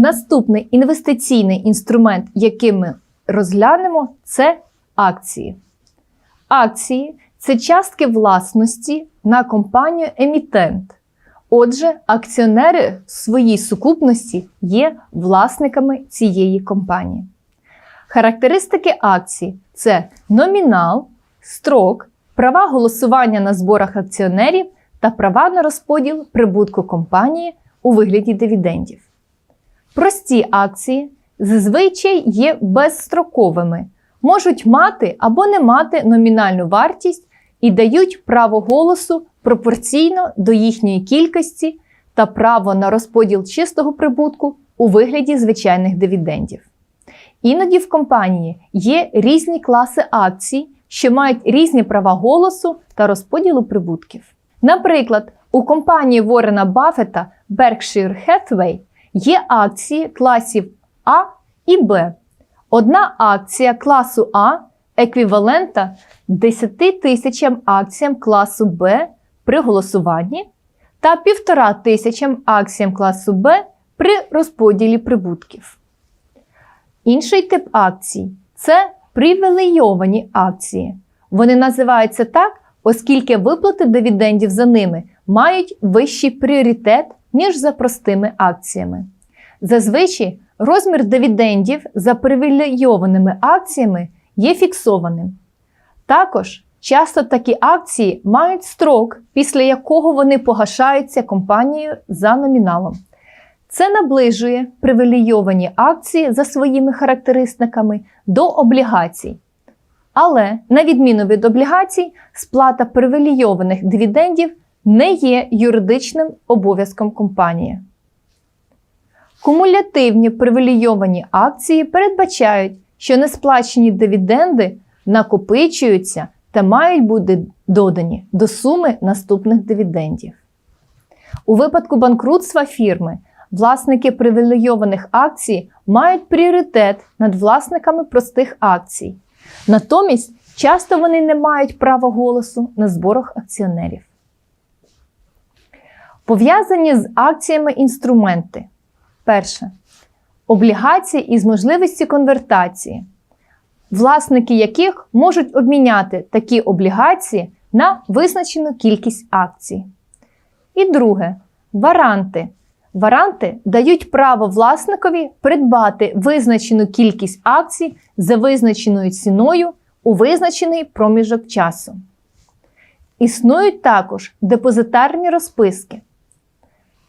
Наступний інвестиційний інструмент, який ми розглянемо, це акції. Акції це частки власності на компанію емітент. Отже, акціонери в своїй сукупності є власниками цієї компанії. Характеристики акцій це номінал, строк, права голосування на зборах акціонерів та права на розподіл прибутку компанії у вигляді дивідендів. Прості акції зазвичай є безстроковими, можуть мати або не мати номінальну вартість і дають право голосу пропорційно до їхньої кількості та право на розподіл чистого прибутку у вигляді звичайних дивідендів. Іноді в компанії є різні класи акцій, що мають різні права голосу та розподілу прибутків. Наприклад, у компанії Ворена Баффета Berkshire Hathaway є акції класів А і Б. Одна акція класу А еквівалента 10 тисячам акціям класу Б при голосуванні та 1,5 тисячам акціям класу Б при розподілі прибутків. Інший тип акцій це привілейовані акції. Вони називаються так, оскільки виплати дивідендів за ними мають вищий пріоритет, ніж за простими акціями. Зазвичай розмір дивідендів за привілейованими акціями є фіксованим. Також часто такі акції мають строк, після якого вони погашаються компанією за номіналом. Це наближує привілейовані акції за своїми характеристиками до облігацій. Але, на відміну від облігацій, сплата привілейованих дивідендів не є юридичним обов'язком компанії. Кумулятивні привілейовані акції передбачають, що несплачені дивіденди накопичуються та мають бути додані до суми наступних дивідендів. У випадку банкрутства фірми власники привілейованих акцій мають пріоритет над власниками простих акцій. Натомість, часто вони не мають права голосу на зборах акціонерів. Пов'язані з акціями інструменти. Перше. Облігації із можливістю конвертації, власники яких можуть обміняти такі облігації на визначену кількість акцій. І друге варанти. Варанти дають право власникові придбати визначену кількість акцій за визначеною ціною у визначений проміжок часу. Існують також депозитарні розписки.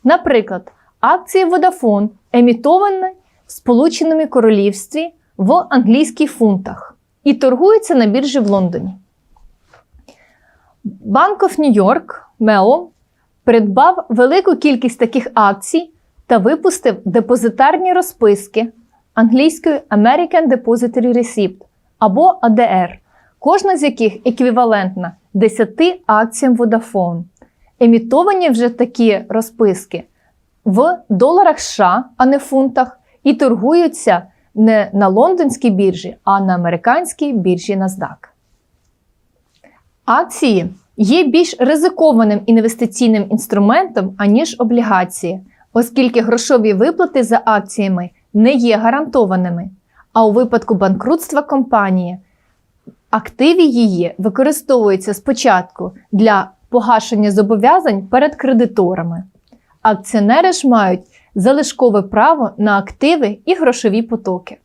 Наприклад, акції Vodafone емітовані в Сполученому Королівстві в англійських фунтах і торгуються на біржі в Лондоні. Of New York Mellon придбав велику кількість таких акцій та випустив депозитарні розписки англійською American Depository Receipt або ADR, кожна з яких еквівалентна 10 акціям Vodafone. Емітовані вже такі розписки в доларах США, а не фунтах, і торгуються не на лондонській біржі, а на американській біржі NASDAQ. Акції є більш ризикованим інвестиційним інструментом, аніж облігації, оскільки грошові виплати за акціями не є гарантованими. А у випадку банкрутства компанії активи її використовуються спочатку для погашення зобов'язань перед кредиторами. Акціонери ж мають залишкове право на активи і грошові потоки.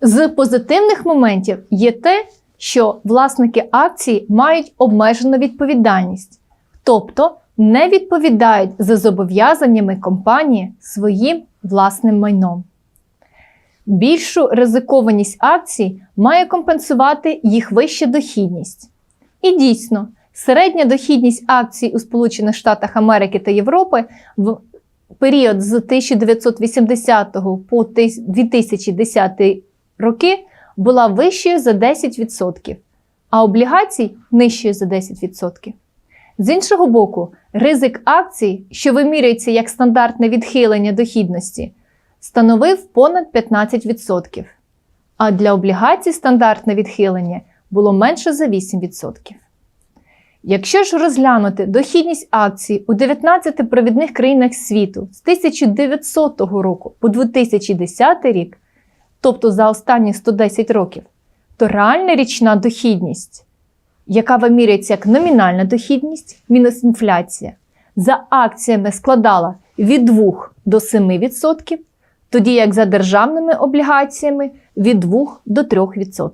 З позитивних моментів є те, що власники акцій мають обмежену відповідальність, тобто не відповідають за зобов'язаннями компанії своїм власним майном. Більшу ризикованість акцій має компенсувати їх вища дохідність. І дійсно, середня дохідність акцій у Сполучених Штатах Америки та Європи в період з 1980 по 2010 роки була вищою за 10%, а облігацій нижчою за 10%. З іншого боку, ризик акцій, що вимірюється як стандартне відхилення дохідності, становив понад 15%, а для облігацій стандартне відхилення було менше за 8%. Якщо ж розглянути дохідність акцій у 19 провідних країнах світу з 1900 року по 2010 рік, тобто за останні 110 років, то реальна річна дохідність, яка вимірюється як номінальна дохідність мінус інфляція, за акціями складала від 2 до 7%, тоді як за державними облігаціями від 2 до 3%.